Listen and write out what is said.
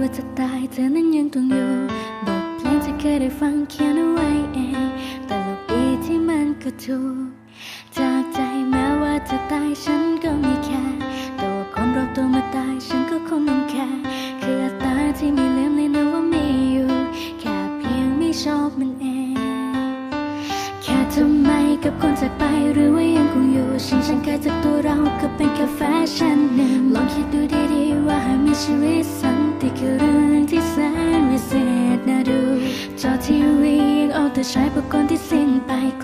ว่าจะตายเธอนั้นยังต้องอยู่บทเพลงที่เคยได้ฟังเขียนเอาไว้เองตลกดีที่มันก็ถูกจากใจแม้ว่าจะตายฉันก็ไม่แคร์แต่ว่าคนรอบตัวมาตายฉันก็คงต้องแคร์คืออัตราที่ไม่ลืมเลยนะว่ามีอยู่ แค่เพียงไม่ชอบมันเอง แค่ทำไมกับคนจากไปหรือว่ายังคงอยู่ชิงฉันกายจากตัวเราก็เป็นแค่แฟชั่นหนึ่งลองคิดดูดีๆว่าหากมีชีวิต ที่คือเรื่องที่แสนวิเศษน่าดูจอทีวียังเอาแต่ใช้พวกคนที่สิ้น